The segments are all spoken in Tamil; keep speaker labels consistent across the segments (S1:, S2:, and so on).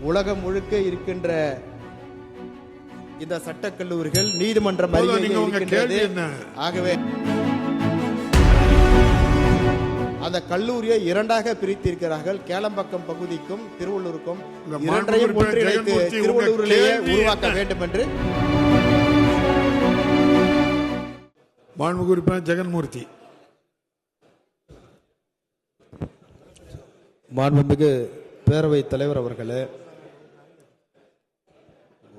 S1: உலகம் முழுக்க இருக்கின்ற இந்த சட்டக்கல்லூரிகள் நீதிமன்றம் இருக்கின்றது? ஆகவே அந்த கல்லூரியை இரண்டாக பிரித்திருக்கிறார்கள் கேளம்பக்கம் பகுதிக்கும் திருவள்ளூருக்கும்
S2: இந்த
S1: இரண்டையும் ஒன்றிணைத்து திருவள்ளூரிலேயே உருவாக்க? வேண்டும் என்று
S2: மாண்புமிகு உறுப்பினர் ஜெகன்மூர்த்தி
S1: மாண்புமிகு பேரவைத் தலைவர் அவர்களே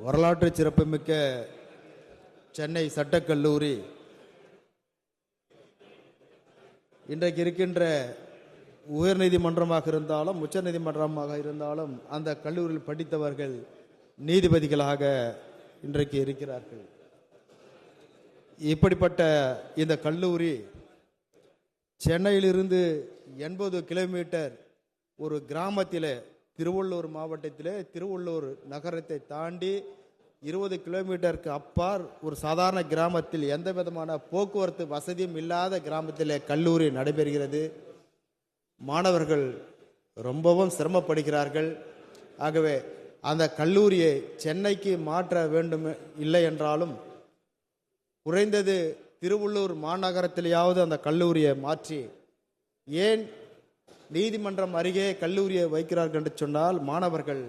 S1: வரலாற்று சிறப்புமிக்க சென்னை சட்டக்கல்லூரி. இன்றைக்கு இருக்கின்ற உயர்நீதிமன்றமாக இருந்தாலும் உச்சநீதிமன்றமாக இருந்தாலும் அந்த கல்லூரியில் படித்தவர்கள் நீதிபதிகளாக இன்றைக்கு இருக்கிறார்கள். இப்படிப்பட்ட இந்த கல்லூரி சென்னையிலிருந்து எண்பது கிலோமீட்டர் ஒரு கிராமத்தில் திருவள்ளூர் மாவட்டத்திலே திருவள்ளூர் நகரத்தை தாண்டி இருபது கிலோமீட்டருக்கு அப்பால் ஒரு சாதாரண கிராமத்தில் எந்த விதமான போக்குவரத்து வசதியும் இல்லாத கிராமத்தில் கல்லூரி நடைபெறுகிறது. மாணவர்கள் ரொம்பவும் சிரமப்படுகிறார்கள். ஆகவே அந்த கல்லூரியை சென்னைக்கு மாற்ற வேண்டும் இல்லை என்றாலும் குறைந்தது திருவள்ளூர் மாநகரத்திலேயாவது அந்த கல்லூரியை மாற்றி. ஏன் நீதிமன்றம் அருகே கல்லூரியை வைக்கிறார்கள் என்று சொன்னால் மாணவர்கள்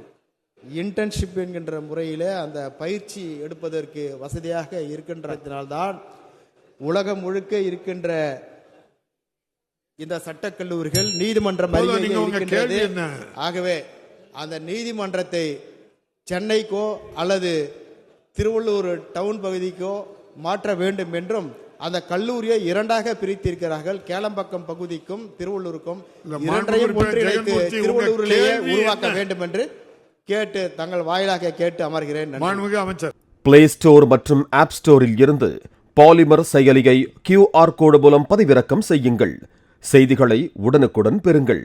S1: இன்டர்ன்ஷிப் என்கின்ற முறையிலே அந்த பயிற்சி எடுப்பதற்கு வசதியாக இருக்கின்றதினால்தான் உலகம் முழுக்க இருக்கின்ற இந்த சட்டக்கல்லூரிகள் நீதிமன்றம் அருகே இருக்கின்றது? ஆகவே அந்த நீதிமன்றத்தை சென்னைக்கோ அல்லது திருவள்ளூர் டவுன் பகுதிக்கோ மாற்ற வேண்டும் என்றும் அந்த கல்லூரியை இரண்டாக பிரித்திருக்கிறார்கள். கேளம்பக்கம் பகுதிக்கும் திருவள்ளூருக்கும் இரண்டையும் ஒன்றிணைத்து திருவள்ளூரிலேயே உருவாக்க? வேண்டும் என்று கேட்டு தங்கள் வாயிலாக கேட்டு அமர்கிறேன்.
S2: அமைச்சர்.
S3: பிளே ஸ்டோர் மற்றும் ஆப் ஸ்டோரில் இருந்து பாலிமர் செயலியை கியூஆர் கோடு மூலம் பதிவிறக்கம் செய்யுங்கள். செய்திகளை உடனுக்குடன் பெறுங்கள்.